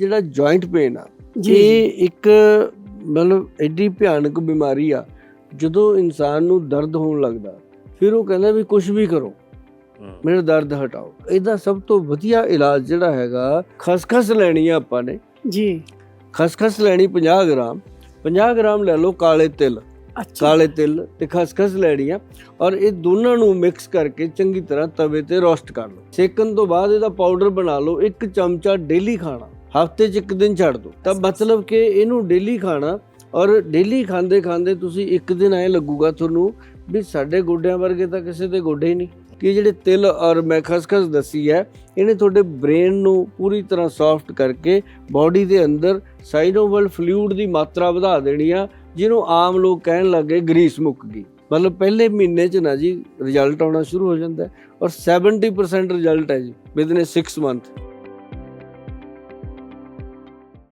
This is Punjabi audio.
ਜਿਹੜਾ ਜੁਆਇੰਟ ਪੇਨ ਆ ਜੀ। ਇਹ ਇੱਕ ਮਤਲਬ ਐਡੀ ਭਿਆਨਕ ਬਿਮਾਰੀ ਆ ਜਦੋਂ ਇਨਸਾਨ ਨੂੰ ਦਰਦ ਹੋਣ ਲੱਗਦਾ ਫਿਰ ਉਹ ਕਹਿੰਦਾ ਵੀ ਕੁਝ ਵੀ ਕਰੋ ਮੇਰਾ ਦਰਦ ਹਟਾਓ। ਇਹਦਾ ਸਭ ਤੋਂ ਵਧੀਆ ਇਲਾਜ ਜਿਹੜਾ ਹੈਗਾ ਖਸਖਸ ਲੈਣੀ ਆ ਆਪਾਂ ਨੇ। ਜੀ। ਖਸਖਸ ਲੈਣੀ 50 ਗ੍ਰਾਮ 50 ਗ੍ਰਾਮ ਲੈ ਲਓ ਕਾਲੇ ਤਿਲ ਕਾਲੇ ਤਿਲ ਤੇ ਖਸਖਸ ਲੈਣੀ ਆ ਔਰ ਇਹ ਦੋਨਾਂ ਨੂੰ ਮਿਕਸ ਕਰਕੇ ਚੰਗੀ ਤਰ੍ਹਾਂ ਤਵੇ ਤੇ ਰੋਸਟ ਕਰ ਲਓ। ਸੇਕਣ ਤੋਂ ਬਾਅਦ ਇਹਦਾ ਪਾਊਡਰ ਬਣਾ ਲਓ ਇੱਕ ਚਮਚਾ ਡੇਲੀ ਖਾਣਾ। ਹਫ਼ਤੇ 'ਚ ਇੱਕ ਦਿਨ ਛੱਡ ਦਿਓ ਤਾਂ ਮਤਲਬ ਕਿ ਇਹਨੂੰ ਡੇਲੀ ਖਾਣਾ ਔਰ ਡੇਲੀ ਖਾਂਦੇ ਖਾਂਦੇ ਤੁਸੀਂ ਇੱਕ ਦਿਨ ਐ ਲੱਗੂਗਾ ਤੁਹਾਨੂੰ ਵੀ ਸਾਡੇ ਗੋਡਿਆਂ ਵਰਗੇ ਤਾਂ ਕਿਸੇ ਦੇ ਗੋਡੇ ਹੀ ਨਹੀਂ। ਕਿ ਜਿਹੜੇ ਤਿਲ ਔਰ ਮੈਂ ਖਸਖਸ ਦੱਸੀ ਹੈ, ਇਹਨੇ ਤੁਹਾਡੇ ਬ੍ਰੇਨ ਨੂੰ ਪੂਰੀ ਤਰ੍ਹਾਂ ਸੌਫਟ ਕਰਕੇ ਬਾਡੀ ਦੇ ਅੰਦਰ ਸਾਈਨੋਵਲ ਫਲੂਇਡ ਦੀ ਮਾਤਰਾ ਵਧਾ ਦੇਣੀ ਆ, ਜਿਹਨੂੰ ਆਮ ਲੋਕ ਕਹਿਣ ਲੱਗੇ ਗਰੀਸ ਮੁੱਕ ਗਈ। ਮਤਲਬ ਪਹਿਲੇ ਮਹੀਨੇ 'ਚ ਨਾ ਜੀ ਰਿਜ਼ਲਟ ਆਉਣਾ ਸ਼ੁਰੂ ਹੋ ਜਾਂਦਾ ਔਰ 70% ਰਿਜ਼ਲਟ ਹੈ ਜੀ ਵਿਦਨ 6 ਮੰਥ